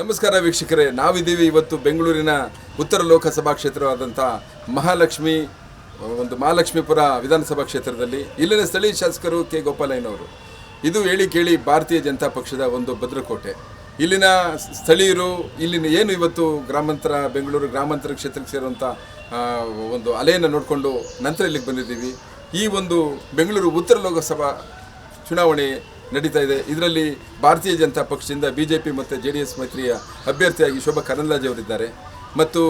ನಮಸ್ಕಾರ ವೀಕ್ಷಕರೇ, ನಾವಿದ್ದೀವಿ ಇವತ್ತು ಬೆಂಗಳೂರಿನ ಉತ್ತರ ಲೋಕಸಭಾ ಕ್ಷೇತ್ರವಾದಂಥ ಮಹಾಲಕ್ಷ್ಮಿ, ಒಂದು ಮಹಾಲಕ್ಷ್ಮೀಪುರ ವಿಧಾನಸಭಾ ಕ್ಷೇತ್ರದಲ್ಲಿ. ಇಲ್ಲಿನ ಸ್ಥಳೀಯ ಶಾಸಕರು ಕೆ ಗೋಪಾಲಯ್ಯನವರು. ಇದು ಹೇಳಿ ಕೇಳಿ ಭಾರತೀಯ ಜನತಾ ಪಕ್ಷದ ಒಂದು ಭದ್ರಕೋಟೆ. ಇಲ್ಲಿನ ಸ್ಥಳೀಯರು, ಇಲ್ಲಿನ ಏನು ಇವತ್ತು ಗ್ರಾಮಾಂತರ, ಬೆಂಗಳೂರು ಗ್ರಾಮಾಂತರ ಕ್ಷೇತ್ರಕ್ಕೆ ಸೇರುವಂಥ ಒಂದು ಅಲೆಯನ್ನು ನೋಡಿಕೊಂಡು ನಂತರ ಇಲ್ಲಿಗೆ ಬಂದಿದ್ದೀವಿ. ಈ ಒಂದು ಬೆಂಗಳೂರು ಉತ್ತರ ಲೋಕಸಭಾ ಚುನಾವಣೆ ನಡೀತಾ ಇದೆ. ಇದರಲ್ಲಿ ಭಾರತೀಯ ಜನತಾ ಪಕ್ಷದಿಂದ ಬಿ ಜೆ ಪಿ ಮತ್ತು ಜೆ ಡಿ ಎಸ್ ಮೈತ್ರಿಯ ಅಭ್ಯರ್ಥಿಯಾಗಿ ಶೋಭಾ ಕರಂದ್ಲಾಜೆ ಅವರಿದ್ದಾರೆ. ಮತ್ತು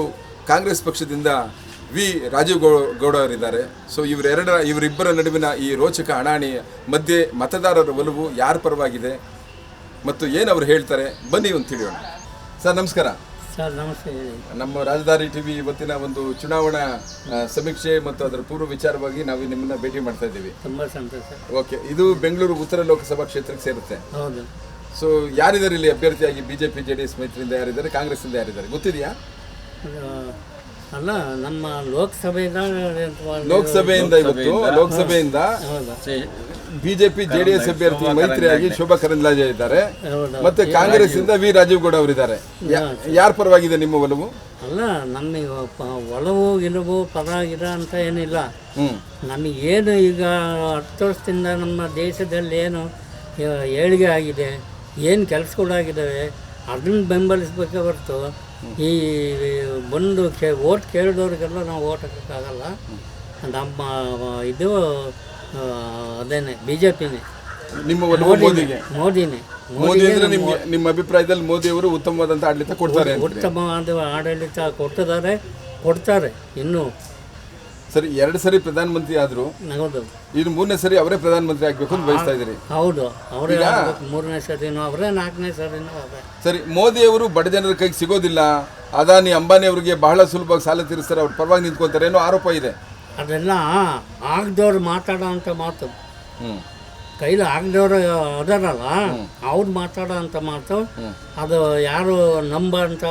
ಕಾಂಗ್ರೆಸ್ ಪಕ್ಷದಿಂದ ವಿ ರಾಜೀವ್ ಗೌ ಗೌಡ ಅವರಿದ್ದಾರೆ ಸೊ ಇವರೆರಡರ, ಇವರಿಬ್ಬರ ನಡುವಿನ ಈ ರೋಚಕ ಹಣಾಣಿ ಮಧ್ಯೆ ಮತದಾರರ ಒಲವು ಯಾರ ಪರವಾಗಿದೆ? ಮತ್ತು ಏನು ಅವರು ಹೇಳ್ತಾರೆ? ಬನ್ನಿ ಒಂದು ತಿಳಿಯೋಣ. ಸರ್, ನಮಸ್ಕಾರ. ಸರ್ ನಮಸ್ತೆ ಹೇಳಿ. ನಮ್ಮ ರಾಜಧಾನಿ ಟಿವಿ ಇವತ್ತಿನ ಒಂದು ಚುನಾವಣಾ ಆ, ಸಮೀಕ್ಷೆ ಮತ್ತು ಅದರ ಪೂರ್ವ ವಿಚಾರವಾಗಿ ನಾವು ನಿಮ್ಮನ್ನ ಭೇಟಿ ಮಾಡ್ತಾ ಇದ್ದೀವಿ. ತುಂಬ ಸಂತೋಷ ಓಕೆ ಇದು ಬೆಂಗಳೂರು ಉತ್ತರ ಲೋಕಸಭಾ ಕ್ಷೇತ್ರಕ್ಕೆ ಸೇರುತ್ತೆ. ಹೌದು. ಸೊ ಯಾರಿದ್ದಾರೆ ಇಲ್ಲಿ ಅಭ್ಯರ್ಥಿಯಾಗಿ ಬಿಜೆಪಿ ಜೆ ಡಿ ಎಸ್ ಮೈತ್ರಿಯಿಂದ ಯಾರಿದ್ದಾರೆ ಕಾಂಗ್ರೆಸ್ಸಿಂದ ಯಾರಿದ್ದಾರೆ? ಗೊತ್ತಿದೆಯಾ? ಅದು ಅಲ್ಲ ನಮ್ಮ ಲೋಕಸಭೆಯಿಂದ ಲೋಕಸಭೆಯಿಂದ ಇವತ್ತು ಲೋಕಸಭೆಯಿಂದ. ಹೌದು? ಬಿಜೆಪಿ ಜೆಡಿಎಸ್ ಡಿ ಎಸ್ ಅಭ್ಯರ್ಥಿ ಮೈತ್ರಿಯಾಗಿ ಶೋಭಾ ಕರಂದ್ಲಾಜೆ ಇದ್ದಾರೆ. ಮತ್ತೆ ಕಾಂಗ್ರೆಸ್ ಇಂದ ವಿ ರಾಜೀವ್ ಗೌಡ ಅವರಿದ್ದಾರೆ. ಯಾರ ಪರವಾಗಿದೆ ನಿಮ್ಮ ಒಲವು? ಅಲ್ಲ ನಮಗೆ ಒಲವು ಗೆಲುವು ಪದ ಗಿಡ ಅಂತ ಏನಿಲ್ಲ. ನಮಗೆ ಏನು ಈಗ ಹತ್ತು ವರ್ಷದಿಂದ ನಮ್ಮ ದೇಶದಲ್ಲಿ ಏನು ಏಳಿಗೆ ಆಗಿದೆ ಏನು ಕೆಲಸಗಳಾಗಿದ್ದಾವೆ ಅದನ್ನು ಬೆಂಬಲಿಸಬೇಕೇ ಹೊರತು ಈ ಬಂದು ಕೇ ಓಟ್ ಕೇಳಿದವ್ರಿಗೆಲ್ಲ ನಾವು ಓಟ್ ಹಾಕೋಕ್ಕಾಗಲ್ಲ. ನಮ್ಮ ಇದು ಅದೇನೆ ಬಿ ಜೆ ಪಿನೇ ನಿಮ್ಮ ಮೋದಿನೇ. ಮೋದಿ ಅಂದ್ರೆ ನಿಮ್ಮ ನಿಮ್ಮ ಅಭಿಪ್ರಾಯದಲ್ಲಿ ಮೋದಿ ಅವರು ಉತ್ತಮವಾದಂತ ಆಡಳಿತ ಕೊಡ್ತಾರೆ ಉತ್ತಮವಾದ ಆಡಳಿತ ಕೊಟ್ಟಿದ್ದಾರೆ ಕೊಡ್ತಾರೆ. ಇನ್ನೂ ಸರಿ ಎರಡು ಸರಿ ಪ್ರಧಾನಮಂತ್ರಿ ಆದ್ರು ಹೌದು ಇದು ಮೂರನೇ ಸರಿ ಅವರೇ ಪ್ರಧಾನಮಂತ್ರಿ ಆಗ್ಬೇಕು ಅಂತ ಬಯಸ್ತಾ ಇದ್ದೀರಿ. ಹೌದು ಅವರೇ ಆಗ್ಬೇಕು. ಮೂರನೇ ಸರಿನೂ ಅವರೇ ನಾಲ್ಕನೇ ಸರಿನೂ ಅವರೇ. ಸರಿ ಮೋದಿ ಅವರು ಬಡ ಜನರ ಕೈಗೆ ಸಿಗೋದಿಲ್ಲ. ಅದಾನಿ ಅಂಬಾನಿ ಅವರಿಗೆ ಬಹಳ ಸುಲಭವಾಗಿ ಸಾಲ ತೀರಿಸ್ತಾರೆ ಅವ್ರ ಪರವಾಗಿ ನಿಂತ್ಕೊಂತಾರೆ ಏನೋ ಆರೋಪ ಇದೆ. ಅದೆಲ್ಲ ಆಗದವ್ರು ಮಾತಾಡೋ ಅಂಥ ಮಾತು. ಹ್ಮ್. ಕೈಲಿ ಆಗದವ್ರು ಅದಾರಲ್ಲ ಅವ್ರು ಮಾತಾಡೋ ಅಂತ ಮಾತು ಅದು ಯಾರು ನಂಬ ಅಂತ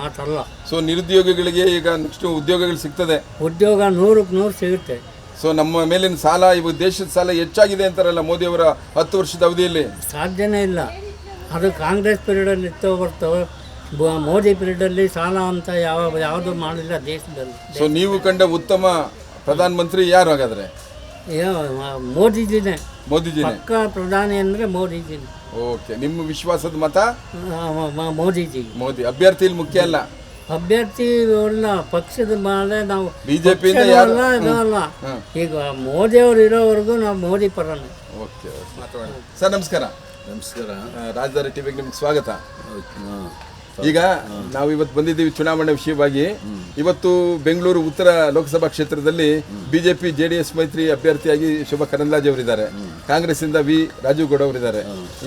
ಮಾತಲ್ಲ. ಸೊ ನಿರುದ್ಯೋಗಿಗಳಿಗೆ ಈಗ ನೆಕ್ಸ್ಟ್ ಉದ್ಯೋಗಗಳು ಸಿಗ್ತದೆ. ಉದ್ಯೋಗ ನೂರಕ್ಕೆ ನೂರು ಸಿಗುತ್ತೆ. ಸೊ ನಮ್ಮ ಮೇಲಿನ ಸಾಲ ಇವು ದೇಶದ ಸಾಲ ಹೆಚ್ಚಾಗಿದೆ ಅಂತಾರಲ್ಲ ಮೋದಿ ಅವರ ಹತ್ತು ವರ್ಷದ ಅವಧಿಯಲ್ಲಿ? ಸಾಧ್ಯನೇ ಇಲ್ಲ. ಅದು ಕಾಂಗ್ರೆಸ್ ಪೀರಿಯಡಲ್ಲಿ ಇತ್ತು ಹೊರತು ಮೋದಿ ಪೀರಿಯಡಲ್ಲಿ ಸಾಲ ಅಂತ ಯಾವ ಯಾವುದು ಮಾಡಿಲ್ಲ ದೇಶದಲ್ಲಿ. ಸೊ ನೀವು ಕಂಡ ಉತ್ತಮ ಪ್ರಧಾನಮಂತ್ರಿ ಯಾರು ಹಾಗಾದ್ರೆ? ಮೋದಿಜಿನೇ. ಮೋದಿಜಿನೇ. ಪಕ್ಕ ಪ್ರಧಾನಿ ಅಂದರೆ ಮೋದಿಜಿನೇ. ಓಕೆ ನಿಮ್ಮ ವಿಶ್ವಾಸದ ಮತ? ಮೋದಿಜಿ. ಮೋದಿ ಅಭ್ಯರ್ಥಿ ಇಲ್ಲಿ ಮುಖ್ಯ ಅಲ್ಲ. ಅಭ್ಯರ್ಥಿ ಅಲ್ಲ ಪಕ್ಷದ ಮೇಲೆ ನಾವು ಬಿಜೆಪಿಯಿಂದ ಯಾರು? ಅಲ್ಲ, ಇದು ಈಗ ಮೋದಿ ಅವರು ಇರೋವರೆಗೂ ನಾವು ಮೋದಿ ಪರನೇ. ಓಕೆ ಮಾತಾಡೋಣ. ಸರ್ ನಮಸ್ಕಾರ. ನಮಸ್ಕಾರ. ರಾಜಧಾನಿ ಟಿವಿಗೆ ನಿಮ್ಗೆ ಸ್ವಾಗತ. ಈಗ ನಾವು ಇವತ್ತು ಬಂದಿದ್ದೀವಿ ಚುನಾವಣೆ ವಿಷಯವಾಗಿ. ಇವತ್ತು ಬೆಂಗಳೂರು ಉತ್ತರ ಲೋಕಸಭಾ ಕ್ಷೇತ್ರದಲ್ಲಿ ಬಿಜೆಪಿ ಜೆ ಡಿ ಎಸ್ ಮೈತ್ರಿ ಅಭ್ಯರ್ಥಿಯಾಗಿ ಶೋಭಾ ಕರಂದ್ಲಾಜೆ ಅವರಿದ್ದಾರೆ. ಕಾಂಗ್ರೆಸ್ ಇಂದ ವಿ ರಾಜೀವ್ ಗೌಡ ಅವರಿದ್ದಾರೆ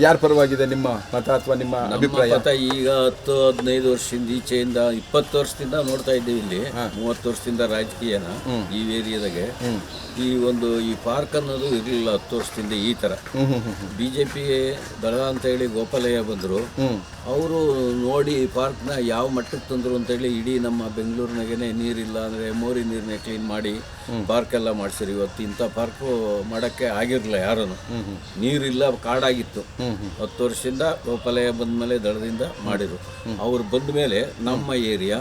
ಯಾರ ಪರವಾಗಿದೆ ನಿಮ್ಮ ಮತ ಅಥವಾ ನಿಮ್ಮ ಅಭಿಪ್ರಾಯ? ಈಗ ಹತ್ತು ಹದಿನೈದು ವರ್ಷದಿಂದ ಈಚೆಯಿಂದ ಇಪ್ಪತ್ತು ವರ್ಷದಿಂದ ನೋಡ್ತಾ ಇದ್ದೀವಿ ಇಲ್ಲಿ. ಮೂವತ್ತು ವರ್ಷದಿಂದ ರಾಜಕೀಯನ ಈ ಏರಿಯಾದಾಗೆ. ಈ ಒಂದು ಈ ಪಾರ್ಕ್ ಅನ್ನೋದು ಇರಲಿಲ್ಲ ಹತ್ತು ವರ್ಷದಿಂದ ಈ ತರ. ಬಿಜೆಪಿ ದಳ ಅಂತ ಹೇಳಿ ಗೋಪಾಲಯ್ಯ ಬಂದರು. ಅವರು ನೋಡಿ ಪಾರ್ಕ್ನ ಯಾವ ಮಟ್ಟಕ್ಕೆ ತಂದರು ಅಂತೇಳಿ ಇಡೀ ನಮ್ಮ ಬೆಂಗಳೂರಿನಾಗೇನೆ ನೀರಿಲ್ಲ ಅಂದರೆ ಮೋರಿ ನೀರನ್ನೇ ಕ್ಲೀನ್ ಮಾಡಿ ಪಾರ್ಕ್ ಎಲ್ಲ ಮಾಡ್ಸಿರಿ. ಇವತ್ತು ಇಂಥ ಪಾರ್ಕು ಮಾಡೋಕ್ಕೆ ಆಗಿರಲಿಲ್ಲ ಯಾರೂ ನೀರಿಲ್ಲ ಕಾಡಾಗಿತ್ತು. ಹತ್ತು ವರ್ಷದಿಂದ ಪಲಯ ಬಂದ ದಳದಿಂದ ಮಾಡಿರು ಅವ್ರು ಬಂದ ಮೇಲೆ ನಮ್ಮ ಏರಿಯಾ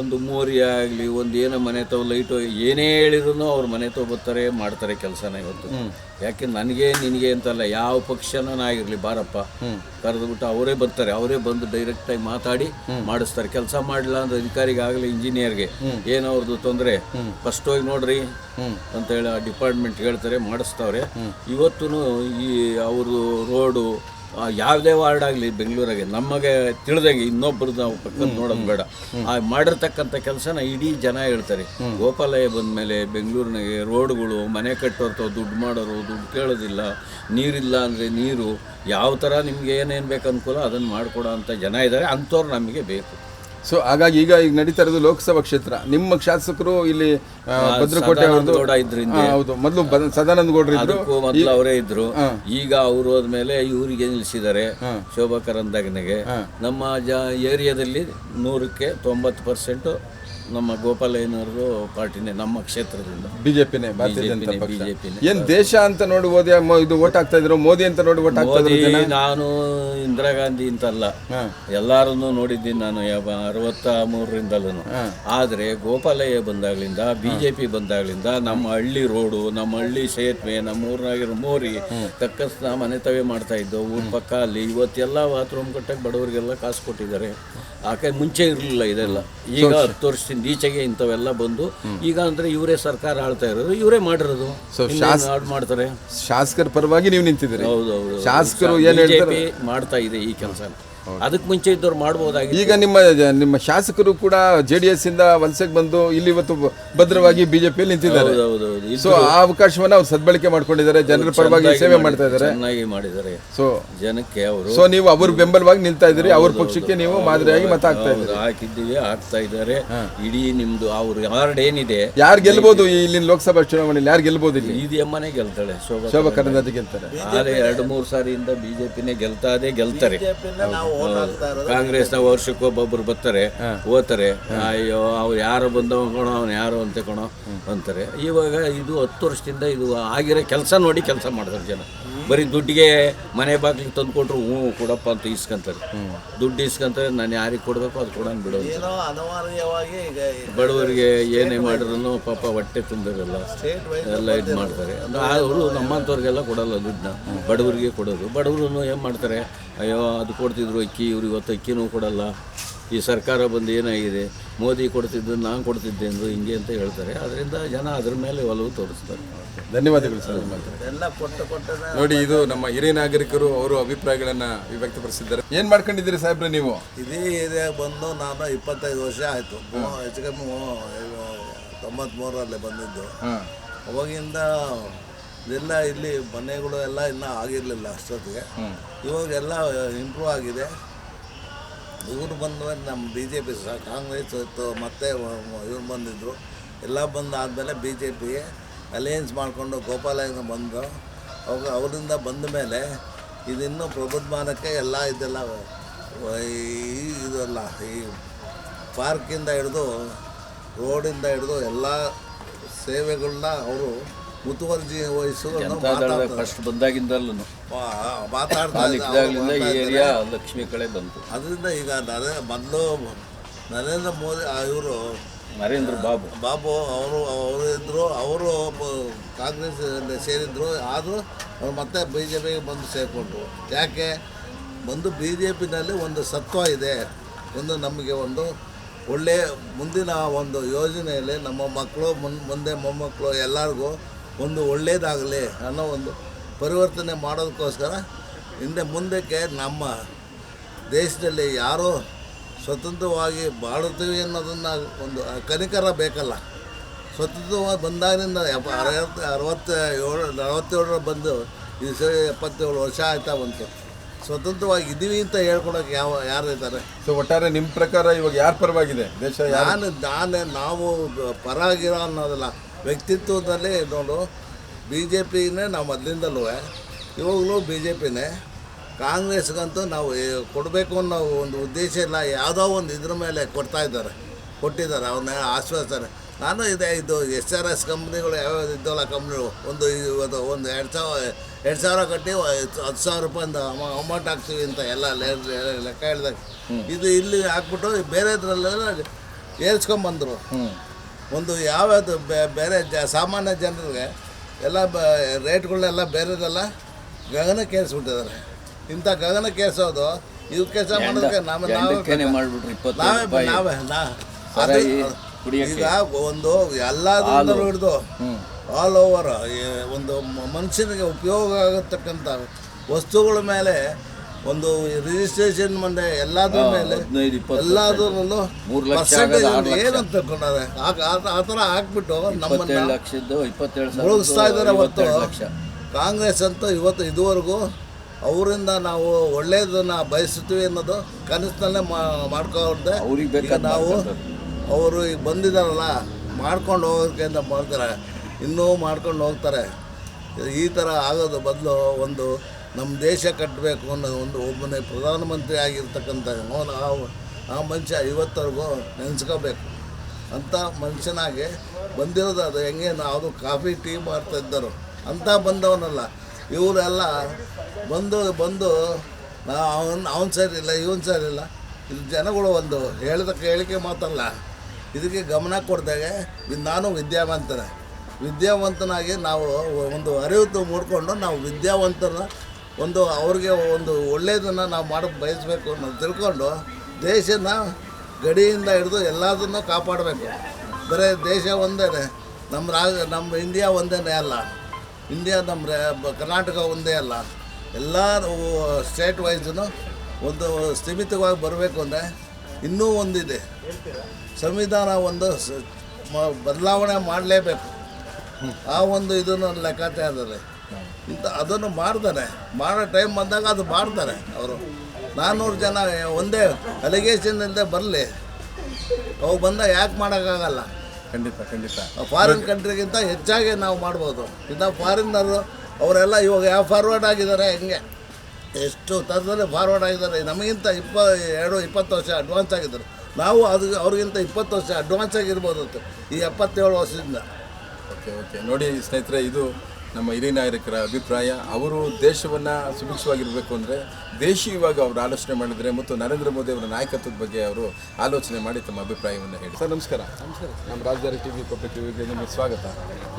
ಒಂದು ಮೋರಿ ಆಗಲಿ ಒಂದು ಏನೋ ಮನೆ ತಗೋ ಲೈಟು ಏನೇ ಹೇಳಿದ್ರು ಅವ್ರ ಮನೆ ತಗೋ ಬರ್ತಾರೆ ಮಾಡ್ತಾರೆ ಕೆಲಸನ ಇವತ್ತು. ಯಾಕೆ ನನಗೆ ನಿನಗೆ ಅಂತಲ್ಲ ಯಾವ ಪಕ್ಷನೂ ಆಗಿರಲಿ ಬಾರಪ್ಪ. ಕರೆದುಬಿಟ್ಟು ಅವರೇ ಬರ್ತಾರೆ. ಅವರೇ ಬಂದು ಡೈರೆಕ್ಟಾಗಿ ಮಾತಾಡಿ ಮಾಡಿಸ್ತಾರೆ. ಕೆಲಸ ಮಾಡಲಿಲ್ಲ ಅಂದ್ರೆ ಅಧಿಕಾರಿಗೆ ಆಗಲಿ ಇಂಜಿನಿಯರ್ಗೆ ಏನೋ ಅವ್ರದ್ದು ತೊಂದರೆ. ಫಸ್ಟ್ ಹೋಗಿ ನೋಡ್ರಿ ಅಂತ ಹೇಳಿ ಆ ಡಿಪಾರ್ಟ್ಮೆಂಟ್ ಹೇಳ್ತಾರೆ, ಮಾಡಿಸ್ತಾವ್ರೆ. ಇವತ್ತು ಈ ಅವ್ರದ್ದು ರೋಡು ಯಾವುದೇ ವಾರ್ಡ್ ಆಗಲಿ ಬೆಂಗಳೂರಾಗೆ ನಮಗೆ ತಿಳಿದಂಗೆ ಇನ್ನೊಬ್ಬರು ನಾವು ಪಕ್ಕದ ನೋಡೋದು ಬೇಡ. ಆ ಮಾಡಿರ್ತಕ್ಕಂಥ ಕೆಲಸನ ಇಡೀ ಜನ ಹೇಳ್ತಾರೆ. ಗೋಪಾಲಯ್ಯ ಬಂದಮೇಲೆ ಬೆಂಗಳೂರಿನಾಗೆ ರೋಡ್ಗಳು ಮನೆ ಕಟ್ಟೋರ್ತಾವ ದುಡ್ಡು ಮಾಡೋರು ದುಡ್ಡು ಕೇಳೋದಿಲ್ಲ ನೀರಿಲ್ಲ ಅಂದರೆ ನೀರು ಯಾವ ಥರ ನಿಮ್ಗೆ ಏನೇನು ಬೇಕು ಅನುಕೂಲ ಅದನ್ನು ಮಾಡಿಕೊಡೋ ಅಂಥ ಜನ ಇದ್ದಾರೆ ಅಂಥವ್ರು ನಮಗೆ ಬೇಕು. ಸೊ ಹಾಗಾಗಿ ಈಗ ಈಗ ನಡೀತಾ ಇರೋದು ಲೋಕಸಭಾ ಕ್ಷೇತ್ರ. ನಿಮ್ಮ ಶಾಸಕರು ಇಲ್ಲಿ ಭದ್ರಕೋಟೆ ಅವ್ರದ್ದು ಗೌಡ ಇದ್ರು ಹಿಂದೆ. ಹೌದು. ಮೊದಲು ಸದಾನಂದ ಗೌಡ್ರು ಇದ್ರು. ಅದಕ್ಕೂ ಮೊದಲು ಅವರೇ ಇದ್ರು. ಈಗ ಅವರು ಹೋದ್ಮೇಲೆ ಇವರಿಗೆ ನಿಲ್ಲಿಸಿದ್ದಾರೆ. ಶೋಭಾ ಕರಂದಾಗನಿಗೆ ನಮ್ಮ ಜ ಏರಿಯಾದಲ್ಲಿ ನೂರಕ್ಕೆ ತೊಂಬತ್ತು ಪರ್ಸೆಂಟು ನಮ್ಮ ಗೋಪಾಲಯ್ಯನವರು ಪಾರ್ಟಿನೇ ನಮ್ಮ ಕ್ಷೇತ್ರದಿಂದ. ಬಿಜೆಪಿನೇ ಭಾರತೀಯ ಜನತಾ ಪಕ್ಷ. BJP ಏನ್ ದೇಶ ಅಂತ ನೋಡಿ ಓದಿ ಮೊ- ಇದು ಓಟ್ ಹಾಕ್ತಾ ಇದ್ರು? ಮೋದಿ ಅಂತ ನೋಡಿ ಓಟ್ ಹಾಕ್ತಾ ಇದ್ರು ಮೋದಿ ಜನ ನಾನು ಇಂದಿರಾ ಗಾಂಧಿ ಅಂತಲ್ಲ. ಹಾ. ಎಲ್ಲಾರನ್ನು ನೋಡಿದ್ದೀನಿ ನಾನು ಯಾವ ಅರವತ್ತ ಮೂರರಿಂದಲೂ ಆದ್ರೆ ಗೋಪಾಲಯ್ಯ ಬಂದಾಗ್ಲಿಂದ ಬಿಜೆಪಿ ಜೆ ಪಿ ಬಂದಾಗ್ಲಿಂದ ನಮ್ಮ ಹಳ್ಳಿ ರೋಡು ನಮ್ಮ ಹಳ್ಳಿ ಸೇತುವೆ ನಮ್ಮ ಊರಿನಾಗಿರೋ ಮೋರಿ ತಕ್ಕಸ್ನ ಮನೆ ತವೆ ಮಾಡ್ತಾ ಇದ್ದೋ ಊರ್ ಪಕ್ಕ ಅಲ್ಲಿ ಇವತ್ತೆಲ್ಲ ಬಾತ್ರೂಮ್ ಕಟ್ಟಕ್ಕೆ ಬಡವರಿಗೆಲ್ಲ ಕಾಸು ಕೊಟ್ಟಿದ್ದಾರೆ. ಆಕೆ ಮುಂಚೆ ಇರಲಿಲ್ಲ ಇದೆಲ್ಲ. ಈಗ ಹತ್ತು ವರ್ಷದಿಂದ ಈಚೆಗೆ ಇಂಥವೆಲ್ಲ ಬಂದು ಈಗ ಅಂದ್ರೆ ಇವರೇ ಸರ್ಕಾರ ಆಳ್ತಾ ಇರೋದು ಇವರೇ ಮಾಡಿರೋದು. ಹಾಳ್ ಮಾಡ್ತಾರೆ? ಶಾಸಕರ ಪರವಾಗಿ ನೀವು ನಿಂತಿದ್ದೀರಿ. ಹೌದೌದು ಶಾಸಕರು ಏನು ಮಾಡ್ತಾ ಇದೆ ಈ ಕೆಲಸ ಅದಕ್ಕೆ ಮುಂಚೆ ಇದ್ದವ್ರು ಮಾಡಬಹುದಾಗಿ ಈಗ ನಿಮ್ಮ ನಿಮ್ಮ ಶಾಸಕರು ಕೂಡ ಜೆ ಡಿ ಎಸ್ ಇಂದ ವಲಸೆಗೆ ಬಂದು ಇಲ್ಲಿ ಇವತ್ತು ಭದ್ರವಾಗಿ ಬಿಜೆಪಿಯಲ್ಲಿ ನಿಂತಿದ್ದಾರೆ. ಸೊ ಆ ಅವಕಾಶವನ್ನ ಅವ್ರು ಸದ್ಬಳಕೆ ಮಾಡ್ಕೊಂಡಿದ್ದಾರೆ ಜನರ ಪರವಾಗಿ ಸೇವೆ ಮಾಡ್ತಾ ಇದ್ದಾರೆ. ಚೆನ್ನಾಗಿ ಮಾಡಿದ್ದಾರೆ. ಸೊ ಜನಕ್ಕೆ ಅವರು ಸೊ ನೀವು ಅವ್ರ ಬೆಂಬಲವಾಗಿ ನಿಲ್ತಾ ಇದ್ದೀರಿ ಅವ್ರ ಪಕ್ಷಕ್ಕೆ ನೀವು ಮಾದರಿಯಾಗಿ ಮತ ಹಾಕ್ತಾ ಇದ್ದೀರಿ. ಹಾಕಿದ್ದೀವಿ ಹಾಕ್ತಾ ಇದ್ದಾರೆ. ಇಡೀ ನಿಮ್ದು ಅವ್ರ ಹಾರ್ಡ್ ಏನಿದೆ? ಯಾರು ಗೆಲ್ಬಹುದು ಇಲ್ಲಿ ಇಲ್ಲಿನ ಲೋಕಸಭಾ ಚುನಾವಣೆಯಲ್ಲಿ ಯಾರು ಗೆಲ್ಬಹುದು ಇಲ್ಲಿ? ಇದು ಎಮ್ಮನೆ ಗೆಲ್ತಾಳೆ ಶೋಭಾ ಶೋಭಾ ಕರಂದ್ಲಾಜೆ. ಗೆಲ್ತಾರೆ. ಆದರೆ ಎರಡು ಮೂರು ಸಾರಿಯಿಂದ ಬಿಜೆಪಿನೇ ಗೆಲ್ತಾದೆ ಗೆಲ್ತಾರೆ. ಕಾಂಗ್ರೆಸ್ನ ವರ್ಷಕ್ಕೆ ಒಬ್ಬೊಬ್ರು ಬರ್ತಾರೆ ಓದ್ತಾರೆ ಅಯ್ಯೋ ಅವ್ರು ಯಾರು ಬಂದವ ಕಣೋ ಅವ್ನು ಯಾರು ಅಂತ ಕಣೋ ಅಂತಾರೆ. ಇವಾಗ ಇದು ಹತ್ತು ವರ್ಷದಿಂದ ಇದು ಆಗಿರೋ ಕೆಲಸ ನೋಡಿ ಕೆಲಸ ಮಾಡ್ತಾರೆ ಜನ. ಬರೀ ದುಡ್ಡಿಗೆ ಮನೆ ಬಾಗಿಲಿಗೆ ತಂದು ಕೊಟ್ರು ಹ್ಞೂ ಕೊಡಪ್ಪ ಅಂತ ಇಸ್ಕೊಂತಾರೆ ದುಡ್ಡು ಇಸ್ಕೊಂತಾರೆ ನಾನು ಯಾರಿಗೆ ಕೊಡಬೇಕು ಅದು ಕೊಡೋಣ ಬಿಡೋ ಏನೋ ಅನಿವಾರ್ಯವಾಗಿ ಈಗ ಬಡವರಿಗೆ ಏನೇ ಮಾಡಿದ್ರು ಪಾಪ ಹೊಟ್ಟೆ ತುಂಬಿರಲ್ಲ. ಎಲ್ಲ ಇದು ಮಾಡ್ತಾರೆ. ಅವರು ನಮ್ಮಂಥವ್ರಿಗೆಲ್ಲ ಕೊಡಲ್ಲ ದುಡ್ಡನ್ನ. ಬಡವರಿಗೆ ಕೊಡೋದು. ಬಡವರು ಏನು ಮಾಡ್ತಾರೆ? ಅಯ್ಯೋ ಅದು ಕೊಡ್ತಿದ್ರು ಅಕ್ಕಿ ಇವ್ರು ಇವತ್ತು ಅಕ್ಕಿನೂ ಕೊಡಲ್ಲ. ಈ ಸರ್ಕಾರ ಬಂದು ಏನಾಗಿದೆ? ಮೋದಿ ಕೊಡ್ತಿದ್ದು ನಾನು ಕೊಡ್ತಿದ್ದೆ ಅಂದರು ಹಿಂಗೆ ಅಂತ ಹೇಳ್ತಾರೆ. ಅದರಿಂದ ಜನ ಅದ್ರ ಮೇಲೆ ಒಲವು ತೋರಿಸ್ತಾರೆ. ಧನ್ಯವಾದಗಳು ಸರ್. ಎಲ್ಲ ಕೊಟ್ಟು ಕೊಟ್ಟ ನೋಡಿ ಇದು ನಮ್ಮ ಹಿರಿಯ ನಾಗರಿಕರು ಅವರು ಅಭಿಪ್ರಾಯಗಳನ್ನ ವ್ಯಕ್ತಪಡಿಸಿದ್ದಾರೆ ಏನ್ ಮಾಡ್ಕೊಂಡಿದ್ದೀರಿ ಸಾಹೇಬ್ರೆ ನೀವು? ಇದೇ ಏರಿಯಾಗೆ ಬಂದು ನಾನು ಇಪ್ಪತ್ತೈದು ವರ್ಷ ಆಯಿತು. ಹೆಚ್ಚು ಕಮ್ಮಿ ತೊಂಬತ್ತ್ಮೂರರಲ್ಲಿ ಬಂದಿದ್ದು. ಅವಾಗಿಂದ ಇದೆಲ್ಲ ಇಲ್ಲಿ ಮನೆಗಳು ಎಲ್ಲ ಇನ್ನೂ ಆಗಿರಲಿಲ್ಲ ಅಷ್ಟೊತ್ತಿಗೆ. ಇವಾಗೆಲ್ಲ ಇಂಪ್ರೂವ್ ಆಗಿದೆ. ಇವರು ಬಂದ ನಮ್ಮ ಬಿ ಜೆ ಪಿ ಸಹ, ಕಾಂಗ್ರೆಸ್ ಇತ್ತು, ಮತ್ತೆ ಇವ್ರು ಬಂದಿದ್ದರು ಎಲ್ಲ ಬಂದಾದಮೇಲೆ ಬಿ ಜೆ ಪಿಗೆ ಅಲಯನ್ಸ್ ಮಾಡಿಕೊಂಡು ಗೋಪಾಲಯ್ಯನ ಬಂದು ಅವಾಗ ಅವರಿಂದ ಬಂದ ಮೇಲೆ ಇದಿನ್ನೂ ಪ್ರಬುದ್ಧಮಾನಕ್ಕೆ ಎಲ್ಲ ಇದೆಲ್ಲ ಈ ಇದೆಲ್ಲ, ಈ ಪಾರ್ಕಿಂದ ಹಿಡಿದು ರೋಡಿಂದ ಹಿಡಿದು ಎಲ್ಲ ಸೇವೆಗಳನ್ನ ಅವರು ವಹಿಸೋದನ್ನು ಮಾತಾಡ್ತಾರೆ. ಫಸ್ಟ್ ಬಂದಾಗಿಂದಲೂ ಮಾತಾಡ್ತಾ. ಇದ್ದಾಗಲಿಂದ ಈ ಏರಿಯಾ ಲಕ್ಷ್ಮಿ ಕಡೆ ಬಂತು. ಅದರಿಂದ ಈಗ ನರೇ ಮೊದಲು ನರೇಂದ್ರ ಮೋದಿ ಇವರು ನರೇಂದ್ರ ಬಾಬು. ಬಾಬು ಅವರು ಅವರು ಇದ್ದರು ಅವರು ಕಾಂಗ್ರೆಸ್ ಸೇರಿದ್ರು ಆದರೂ ಅವ್ರು ಮತ್ತೆ ಬಿ ಜೆ ಪಿಗೆ ಬಂದು ಸೇರಿಕೊಂಡ್ರು. ಯಾಕೆ? ಒಂದು ಬಿ ಜೆ ಪಿನಲ್ಲಿ ಒಂದು ಸತ್ವ ಇದೆ. ಒಂದು ನಮಗೆ ಒಂದು ಒಳ್ಳೆಯ ಮುಂದಿನ ಒಂದು ಯೋಜನೆಯಲ್ಲಿ ನಮ್ಮ ಮಕ್ಕಳು ಮುಂದೆ ಮೊಮ್ಮಕ್ಕಳು ಎಲ್ಲರಿಗೂ ಒಂದು ಒಳ್ಳೆಯದಾಗಲಿ ಅನ್ನೋ ಒಂದು ಪರಿವರ್ತನೆ ಮಾಡೋದಕ್ಕೋಸ್ಕರ ಹಿಂದೆ ಮುಂದಕ್ಕೆ ನಮ್ಮ ದೇಶದಲ್ಲಿ ಯಾರೋ ಸ್ವತಂತ್ರವಾಗಿ ಬಾಳುತ್ತೀವಿ ಅನ್ನೋದನ್ನು ಒಂದು ಕನಿಕರ ಬೇಕಲ್ಲ. ಸ್ವತಂತ್ರವಾಗಿ ಬಂದಾಗಿನಿಂದ ಎಪ್ಪ ಅರವತ್ತು ಅರವತ್ತ ಏಳು ನಲವತ್ತೇಳರ ಬಂದು ಈ ಸರಿ ಎಪ್ಪತ್ತೇಳು ವರ್ಷ ಆಯ್ತಾ ಬಂತು. ಸ್ವತಂತ್ರವಾಗಿ ಇದ್ದೀವಿ ಅಂತ ಹೇಳ್ಕೊಳಕ್ಕೆ ಯಾವ ಯಾರು ಇದ್ದಾರೆ? ಸೊ ಒಟ್ಟಾರೆ ನಿಮ್ಮ ಪ್ರಕಾರ ಇವಾಗ ಯಾರು ಪರವಾಗಿದೆ? ದೇಶ ಯಾರು? ನಾನು ನಾನೇ ನಾವು ಪರಾಗಿರೋ ಅನ್ನೋದಲ್ಲ. ವ್ಯಕ್ತಿತ್ವದಲ್ಲಿ ನೋಡು ಬಿ ಜೆ ಪಿನೇ ನಾವು ಮೊದಲಿಂದಲೂ ಇವಾಗಲೂ ಬಿ ಜೆ ಪಿನೇ ಕಾಂಗ್ರೆಸ್ಗಂತೂ ನಾವು ಕೊಡಬೇಕು ಅನ್ನೋ ಒಂದು ಉದ್ದೇಶ ಇಲ್ಲ. ಯಾವುದೋ ಒಂದು ಇದ್ರ ಮೇಲೆ ಕೊಡ್ತಾ ಇದ್ದಾರೆ ಕೊಟ್ಟಿದ್ದಾರೆ ಅವನ್ನ ಆಶ್ವಾಸನೆ ನಾನು ಇದೆ ಇದು ಎಸ್ ಆರ್ ಎಸ್ ಕಂಪ್ನಿಗಳು ಯಾವ್ಯಾವ ಇದ್ದವಲ್ಲ ಕಂಪ್ನಿಗಳು ಒಂದು ಇವತ್ತು ಒಂದು ಎರಡು ಸಾವಿರ ಎರಡು ಸಾವಿರ ಕಟ್ಟಿ ಹತ್ತು ಸಾವಿರ ರೂಪಾಯಿಂದ ಅಮೌಂಟ್ ಹಾಕ್ತೀವಿ ಅಂತ ಎಲ್ಲ ಲೆಕ್ಕ ಹೇಳಿದಾಗ ಇದು ಇಲ್ಲಿ ಹಾಕ್ಬಿಟ್ಟು ಬೇರೆದ್ರಲ್ಲೆಲ್ಲ ಏರ್ಸ್ಕೊಂಬಂದರು. ಒಂದು ಯಾವ್ಯಾವುದು ಬೇರೆ ಜ ಸಾಮಾನ್ಯ ಜನರಿಗೆ ಎಲ್ಲ ಬ ರೇಟ್ಗಳನ್ನೆಲ್ಲ ಬೇರೆದೆಲ್ಲ ಗಗನಕ್ಕೇರಿಸ್ಬಿಟ್ಟಿದ್ದಾರೆ ಇಂಥ ಗಗನಕ್ಕೇರಿಸೋದು ಇವು ಕೆಲಸ ಮಾಡೋದಕ್ಕೆ ನಾವು ನಾವೇ ಮಾಡ್ಬಿಟ್ರು ನಾವೇ ನಾ. ಈಗ ಒಂದು ಎಲ್ಲದರಿಂದ ಹಿಡಿದು ಆಲ್ ಓವರ್ ಒಂದು ಮನುಷ್ಯನಿಗೆ ಉಪಯೋಗ ಆಗತಕ್ಕಂಥ ವಸ್ತುಗಳ ಮೇಲೆ ಒಂದು ರಿಜಿಸ್ಟ್ರೇಷನ್ ಮಂಡೆ ಎಲ್ಲಾದ್ರ ಮೇಲೆ ಎಲ್ಲದರಲ್ಲೂ ಲಕ್ಷ. ಏನಂತ ತಿಳ್ಕೊಂಡಾರೆ ಆ- ಥರ ಹಾಕ್ಬಿಟ್ಟು ನಮ್ಮನ್ನ ಲಕ್ಷದ್ದು ಇಪ್ಪತ್ತೇಳು ಮುಳುಗಿಸ್ತಾ ಇದ್ದಾರೆ ಹೊತ್ತು ಕಾಂಗ್ರೆಸ್ ಅಂತೂ ಇವತ್ತು ಇದುವರೆಗೂ ಅವರಿಂದ ನಾವು ಒಳ್ಳೆಯದನ್ನ ಬಯಸುತ್ತೀವಿ ಅನ್ನೋದು ಕನಸಿನಲ್ಲೇ ಮಾಡ್ಕೊಂಡೆ. ಅವ್ರಿಗೆ ನಾವು ಅವರು ಈಗ ಬಂದಿದ್ದಾರಲ್ಲ ಮಾಡ್ಕೊಂಡು ಹೋಗೋಕೆ ಅಂತ ಮಾಡ್ತಾರೆ. ಇನ್ನೂ ಮಾಡ್ಕೊಂಡು ಹೋಗ್ತಾರೆ. ಈ ಥರ ಆಗೋದು ಬದಲು ಒಂದು ನಮ್ಮ ದೇಶ ಕಟ್ಟಬೇಕು ಅನ್ನೋ ಒಂದು ಒಬ್ಬನೇ ಪ್ರಧಾನಮಂತ್ರಿ ಆಗಿರ್ತಕ್ಕಂಥ ಅವನು ಆ- ಆ ಮನುಷ್ಯ ಐವತ್ತರೆಗೂ ನೆನೆಸ್ಕೋಬೇಕು. ಅಂಥ ಮನುಷ್ಯನಾಗೆ ಬಂದಿರೋದು ಅದು ಹೆಂಗೆ ನಾವು ಕಾಫಿ, ಟೀ ಮಾಡ್ತಾ ಇದ್ದರು. ಅಂಥ ಬಂದವನಲ್ಲ. ಇವರೆಲ್ಲ ಬಂದು ಬಂದು ಅವನು ಅವನು ಸರಿ ಇಲ್ಲ, ಇವನು ಸರಿಯಿಲ್ಲ ಇಲ್ಲ. ಜನಗಳು ಒಂದು ಹೇಳಿದ ಹೇಳಿಕೆ ಮಾತಲ್ಲ. ಇದಕ್ಕೆ ಗಮನ ಕೊಡ್ದಾಗ ನಾನು ವಿದ್ಯಾವಂತನೇ. ವಿದ್ಯಾವಂತನಾಗಿ ನಾವು ಒಂದು ಅರಿವು ಮೂಡ್ಕೊಂಡು ನಾವು ವಿದ್ಯಾವಂತನ ಒಂದು ಅವ್ರಿಗೆ ಒಂದು ಒಳ್ಳೆಯದನ್ನು ನಾವು ಮಾಡೋಕ್ಕೆ ಬಯಸಬೇಕು ಅನ್ನೋದು ತಿಳ್ಕೊಂಡು ದೇಶನ ಗಡಿಯಿಂದ ಹಿಡಿದು ಎಲ್ಲದನ್ನೂ ಕಾಪಾಡಬೇಕು. ಬರೀ ದೇಶ ಒಂದೇ ನಮ್ಮ ರಾಜ ನಮ್ಮ ಇಂಡಿಯಾ ಒಂದೇ ಅಲ್ಲ. ಇಂಡಿಯಾ ನಮ್ಮ ಕರ್ನಾಟಕ ಒಂದೇ ಅಲ್ಲ. ಎಲ್ಲ ಸ್ಟೇಟ್ ವೈಸೂ ಒಂದು ಸ್ಥಿಮಿತವಾಗಿ ಬರಬೇಕು ಅಂದರೆ ಇನ್ನೂ ಒಂದಿದೆ. ಸಂವಿಧಾನ ಒಂದು ಬದಲಾವಣೆ ಮಾಡಲೇಬೇಕು. ಆ ಒಂದು ಇದನ್ನು ಲೆಕ್ಕಾಚಾರದಲ್ಲಿ. ಇಂಥ ಅದನ್ನು ಮಾಡ್ತಾರೆ. ಮಾಡೋ ಟೈಮ್ ಬಂದಾಗ ಅದು ಮಾಡ್ತಾರೆ ಅವರು. ನಾನ್ನೂರು ಜನ ಒಂದೇ ಅಲಿಗೇಷನ್ನಿಂದ ಬರಲಿ. ಅವು ಬಂದಾಗ ಯಾಕೆ ಮಾಡೋಕ್ಕಾಗಲ್ಲ? ಖಂಡಿತ ಖಂಡಿತ. ಫಾರಿನ್ ಕಂಟ್ರಿಗಿಂತ ಹೆಚ್ಚಾಗಿ ನಾವು ಮಾಡ್ಬೋದು. ಇಂಥ ಫಾರಿನ್ನರು ಅವರೆಲ್ಲ ಇವಾಗ ಯಾವ ಫಾರ್ವರ್ಡ್ ಆಗಿದ್ದಾರೆ ಹೆಂಗೆ? ಎಷ್ಟು ಥರದಲ್ಲಿ ಫಾರ್ವರ್ಡ್ ಆಗಿದ್ದಾರೆ. ನಮಗಿಂತ ಇಪ್ಪ ಎರಡು ಇಪ್ಪತ್ತು ವರ್ಷ ಅಡ್ವಾನ್ಸ್ ಆಗಿದ್ದಾರೆ. ನಾವು ಅದು ಅವ್ರಿಗಿಂತ ಇಪ್ಪತ್ತು ವರ್ಷ ಅಡ್ವಾನ್ಸ್ ಆಗಿರ್ಬೋದು ಅಂತ ಈ ಎಪ್ಪತ್ತೇಳು ವರ್ಷದಿಂದ. Okay okay. ನೋಡಿ ಸ್ನೇಹಿತರೆ ಇದು ನಮ್ಮ ಹಿರಿಯ ನಾಯಕರ ಅಭಿಪ್ರಾಯ ಅವರು ದೇಶವನ್ನು ಸುಭಿಕ್ಷವಾಗಿರಬೇಕು ಅಂದರೆ ದೇಶೀಯವಾಗಿ ಅವರು ಆಲೋಚನೆ ಮಾಡಿದರೆ ಮತ್ತು ನರೇಂದ್ರ ಮೋದಿ ಅವರ ನಾಯಕತ್ವದ ಬಗ್ಗೆ ಅವರು ಆಲೋಚನೆ ಮಾಡಿ ತಮ್ಮ ಅಭಿಪ್ರಾಯವನ್ನು ಹೇಳಿ. ಸರ್ ನಮಸ್ಕಾರ. ನಮಸ್ಕಾರ ನಮ್ಮ ರಾಜಧಾನಿ ಟಿ ವಿ ಕೊಪ್ಪಳ ಟಿವಿಗೆ ನಿಮಗೆ ಸ್ವಾಗತ.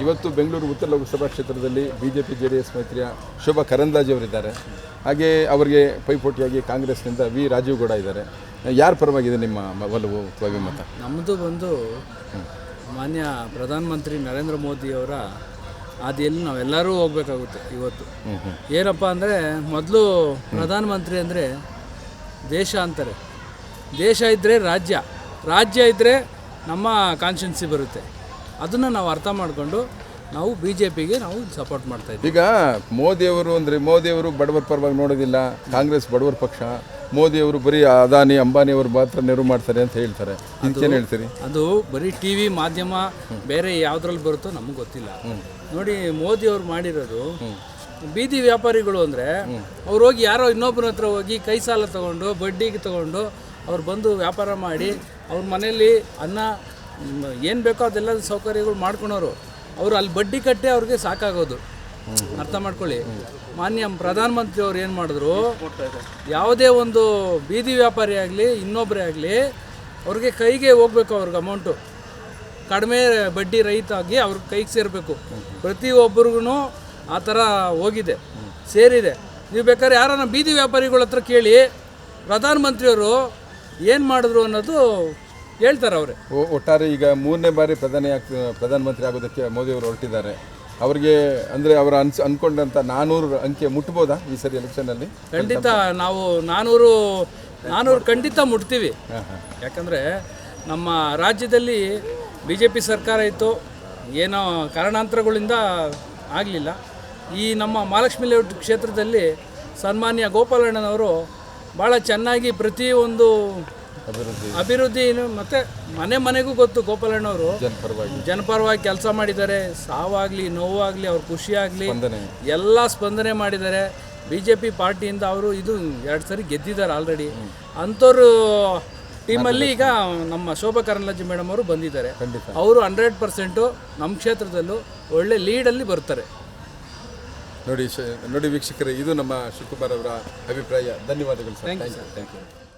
ಇವತ್ತು ಬೆಂಗಳೂರು ಉತ್ತರ ಲೋಕಸಭಾ ಕ್ಷೇತ್ರದಲ್ಲಿ B J P J D S ಮೈತ್ರಿಯ ಶೋಭಾ ಕರಂದಾಜೆ ಅವರಿದ್ದಾರೆ. ಹಾಗೆ ಅವರಿಗೆ ಪೈಪೋಟಿಯಾಗಿ ಕಾಂಗ್ರೆಸ್ನಿಂದ ವಿ. ರಾಜೀವ್ ಗೌಡ ಇದ್ದಾರೆ. ಯಾರ ಪರವಾಗಿದೆ ನಿಮ್ಮ ಒಲವು ಅಥವಾ ಅಭಿಮತ? ನಮ್ಮದು ಬಂದು ಮಾನ್ಯ ಪ್ರಧಾನಮಂತ್ರಿ ನರೇಂದ್ರ ಮೋದಿಯವರ ಹಾದಿಯಲ್ಲಿ ನಾವೆಲ್ಲರೂ ಹೋಗ್ಬೇಕಾಗುತ್ತೆ ಇವತ್ತು. ಏನಪ್ಪ ಅಂದರೆ ಮೊದಲು ಪ್ರಧಾನಮಂತ್ರಿ ಅಂದರೆ ದೇಶ ಅಂತಾರೆ. ದೇಶ ಇದ್ದರೆ ರಾಜ್ಯ. ರಾಜ್ಯ ಇದ್ದರೆ ನಮ್ಮ ಕಾನ್ಸ್ಟಿಟ್ಯೂನ್ಸಿ ಬರುತ್ತೆ. ಅದನ್ನು ನಾವು ಅರ್ಥ ಮಾಡಿಕೊಂಡು ನಾವು ಬಿ ಜೆ ಪಿಗೆ ನಾವು ಸಪೋರ್ಟ್ ಮಾಡ್ತಾ ಇದ್ದೀವಿ. ಈಗ ಮೋದಿಯವರು ಅಂದರೆ ಮೋದಿಯವರು ಬಡವರ ಪರವಾಗಿ ನೋಡೋದಿಲ್ಲ ಕಾಂಗ್ರೆಸ್ ಬಡವರ ಪಕ್ಷ. ಮೋದಿಯವರು ಬರೀ ಅದಾನಿ ಅಂಬಾನಿ ಅವರು ಮಾತ್ರ ನೆರವು ಮಾಡ್ತಾರೆ ಅಂತ ಹೇಳ್ತಾರೆ. ಇದಕ್ಕೇನು ಹೇಳ್ತೀರಿ? ಅದು ಬರೀ ಟಿ ವಿ ಮಾಧ್ಯಮ ಬೇರೆ ಯಾವುದ್ರಲ್ಲಿ ಬರುತ್ತೋ ನಮಗೆ ಗೊತ್ತಿಲ್ಲ. ನೋಡಿ ಮೋದಿ ಅವ್ರು ಮಾಡಿರೋದು ಬೀದಿ ವ್ಯಾಪಾರಿಗಳು ಅಂದರೆ ಅವ್ರು ಹೋಗಿ ಯಾರೋ ಇನ್ನೊಬ್ಬರ ಹತ್ರ ಹೋಗಿ ಕೈ ಸಾಲ ತಗೊಂಡು ಬಡ್ಡಿಗೆ ತಗೊಂಡು ಅವ್ರು ಬಂದು ವ್ಯಾಪಾರ ಮಾಡಿ ಅವ್ರ ಮನೆಯಲ್ಲಿ ಅನ್ನ ಏನು ಬೇಕೋ ಅದೆಲ್ಲ ಸೌಕರ್ಯಗಳು ಮಾಡ್ಕೊಳೋರು. ಅವರು ಅಲ್ಲಿ ಬಡ್ಡಿ ಕಟ್ಟೆ ಅವ್ರಿಗೆ ಸಾಕಾಗೋದು. ಅರ್ಥ ಮಾಡ್ಕೊಳ್ಳಿ. ಮಾನ್ಯ ಪ್ರಧಾನಮಂತ್ರಿ ಅವ್ರು ಏನು ಮಾಡಿದ್ರು? ಯಾವುದೇ ಒಂದು ಬೀದಿ ವ್ಯಾಪಾರಿ ಆಗಲಿ ಇನ್ನೊಬ್ಬರೇ ಆಗಲಿ ಅವ್ರಿಗೆ ಕೈಗೆ ಹೋಗ್ಬೇಕು ಅವ್ರಿಗೆ ಅಮೌಂಟು ಕಡಿಮೆ ಬಡ್ಡಿ ರಹಿತ ಆಗಿ ಅವ್ರ ಕೈಗೆ ಸೇರಬೇಕು. ಪ್ರತಿಯೊಬ್ಬರಿಗೂ ಆ ಥರ ಹೋಗಿದೆ ಸೇರಿದೆ. ನೀವು ಬೇಕಾದ್ರೆ ಯಾರನ್ನ ಬೀದಿ ವ್ಯಾಪಾರಿಗಳ ಹತ್ರ ಕೇಳಿ ಪ್ರಧಾನಮಂತ್ರಿಯವರು ಏನು ಮಾಡಿದ್ರು ಅನ್ನೋದು ಹೇಳ್ತಾರೆ ಅವರೇ. ಒಟ್ಟಾರೆ ಈಗ ಮೂರನೇ ಬಾರಿ ಪ್ರಧಾನಿ ಪ್ರಧಾನಮಂತ್ರಿ ಆಗೋದಕ್ಕೆ ಮೋದಿಯವರು ಹೊರಟಿದ್ದಾರೆ. ಅವರಿಗೆ ಅಂದರೆ ಅವರ ಅನ್ಸ್ ಅಂದ್ಕೊಂಡಂಥ ನಾನ್ನೂರು ಅಂಕೆ ಮುಟ್ಬೋದಾ ಈ ಸರಿ ಎಲೆಕ್ಷನಲ್ಲಿ ಖಂಡಿತ ನಾವು ನಾನೂರು ನಾನೂರು ಖಂಡಿತ ಮುಟ್ತೀವಿ. ಯಾಕಂದರೆ ನಮ್ಮ ರಾಜ್ಯದಲ್ಲಿ ಬಿ ಜೆ ಪಿ ಸರ್ಕಾರ ಇತ್ತು. ಏನೋ ಕಾರಣಾಂತರಗಳಿಂದ ಆಗಲಿಲ್ಲ. ಈ ನಮ್ಮ ಮಹಾಲಕ್ಷ್ಮಿ ಲೇಔಟ್ ಕ್ಷೇತ್ರದಲ್ಲಿ ಸನ್ಮಾನ್ಯ ಗೋಪಾಲಣ್ಣನವರು ಭಾಳ ಚೆನ್ನಾಗಿ ಪ್ರತಿಯೊಂದು ಅಭಿವೃದ್ಧಿ ಅಭಿವೃದ್ಧಿ ಮತ್ತು ಮನೆ ಮನೆಗೂ ಗೊತ್ತು ಗೋಪಾಲಣ್ಣವರು. ಜನಪರವಾಗಿ ಜನಪರವಾಗಿ ಕೆಲಸ ಮಾಡಿದ್ದಾರೆ. ಸಾವಾಗಲಿ ನೋವಾಗಲಿ ಅವ್ರ ಖುಷಿಯಾಗಲಿ ಎಲ್ಲ ಸ್ಪಂದನೆ ಮಾಡಿದ್ದಾರೆ. ಬಿ ಜೆ ಪಿ ಪಾರ್ಟಿಯಿಂದ ಅವರು ಇದು ಎರಡು ಸರಿ ಗೆದ್ದಿದ್ದಾರೆ ಆಲ್ರೆಡಿ ಅಂಥವ್ರು ಟೀಮಲ್ಲಿ ಈಗ ನಮ್ಮ ಶೋಭಾ ಕರಂದ್ಲಾಜೆ ಮೇಡಮ್ ಅವರು ಬಂದಿದ್ದಾರೆ. ಅವರು ಹಂಡ್ರೆಡ್ ಪರ್ಸೆಂಟು ನಮ್ಮ ಕ್ಷೇತ್ರದಲ್ಲೂ ಒಳ್ಳೆ ಲೀಡಲ್ಲಿ ಬರ್ತಾರೆ. ನೋಡಿ ನೋಡಿ ವೀಕ್ಷಕರೇ ಇದು ನಮ್ಮ ಶಿವಕುಮಾರ್ ಅವರ ಅಭಿಪ್ರಾಯ. ಧನ್ಯವಾದಗಳು sir. Thank you thank you